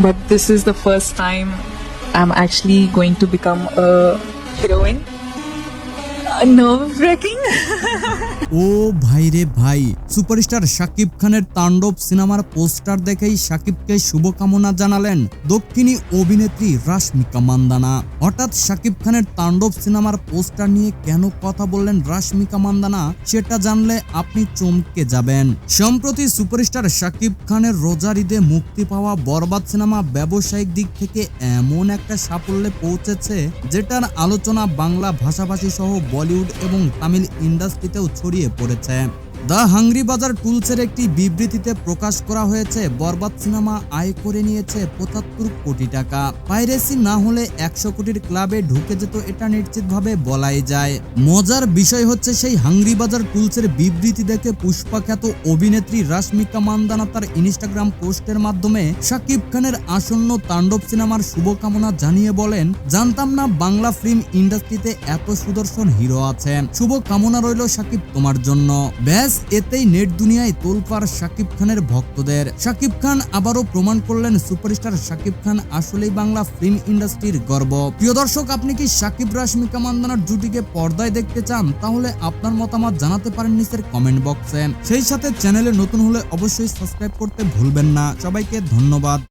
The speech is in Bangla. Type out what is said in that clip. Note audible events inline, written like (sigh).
but this is the first time I'm actually going to become a heroine. Uh, nerve wracking. (laughs) ও ভাই রে ভাই, সুপারস্টার শাকিব খানের তাণ্ডব সিনেমার পোস্টার দেখেই শাকিবকে শুভকামনা জানালেন দক্ষিণী অভিনেত্রী রাশমিকা মান্দানা। হঠাৎ শাকিব খানের তাণ্ডব সিনেমার পোস্টার নিয়ে কেন কথা বললেন রাশমিকা মান্দানা, সেটা জানলে আপনি চমকে যাবেন। সম্প্রতি সুপারস্টার শাকিব খানের রোজার ঈদে মুক্তি পাওয়া বরবাদ সিনেমা ব্যবসায়িক দিক থেকে এমন একটা সাফল্যে পৌঁছেছে, যেটার আলোচনা বাংলা ভাষাভাষী সহ বলিউড এবং তামিল ইন্ডাস্ট্রিতেও ছড়িয়ে পড়েছে। দ্য হাংরি বাজার টুলসের একটি বিবৃতিতে প্রকাশ করা হয়েছে, বরবাদ সিনেমা আয় করে নিয়েছে পঁচাত্তর কোটি টাকা। পাইরেসি না হলে একশো কোটির ক্লাবে ঢুকে যেত এটা নিশ্চিতভাবে বলাই যায়। মজার বিষয় হচ্ছে সেই হাংরি বাজার টুলসের বিবৃতি দেখে পুষ্পাখ্যাত অভিনেত্রী রাশমিকা মান্দানা তার ইনস্টাগ্রাম পোস্টের মাধ্যমে শাকিব খানের আসন্ন তাণ্ডব সিনেমার শুভকামনা জানিয়ে বলেন, জানতাম না বাংলা ফিল্ম ইন্ডাস্ট্রিতে এত সুদর্শন হিরো আছে শুভকামনা রইল শাকিব তোমার জন্য। ব্যাস এতেই নেট দুনিয়ায় তোলপাড় শাকিব খানের ভক্তদের। শাকিব খান আবারও প্রমাণ করলেন সুপারস্টার শাকিব খান আসলেই বাংলা ফিল্ম ইন্ডাস্ট্রির গর্ব। প্রিয় দর্শক, আপনি কি শাকিব রাশমিকা মান্দানার জুটিকে পর্দায় দেখতে চান? তাহলে আপনার মতামত জানাতে পারেন নিচের কমেন্ট বক্সে সেই সাথে চ্যানেলে নতুন হলে অবশ্যই সাবস্ক্রাইব করতে ভুলবেন না। সবাইকে ধন্যবাদ।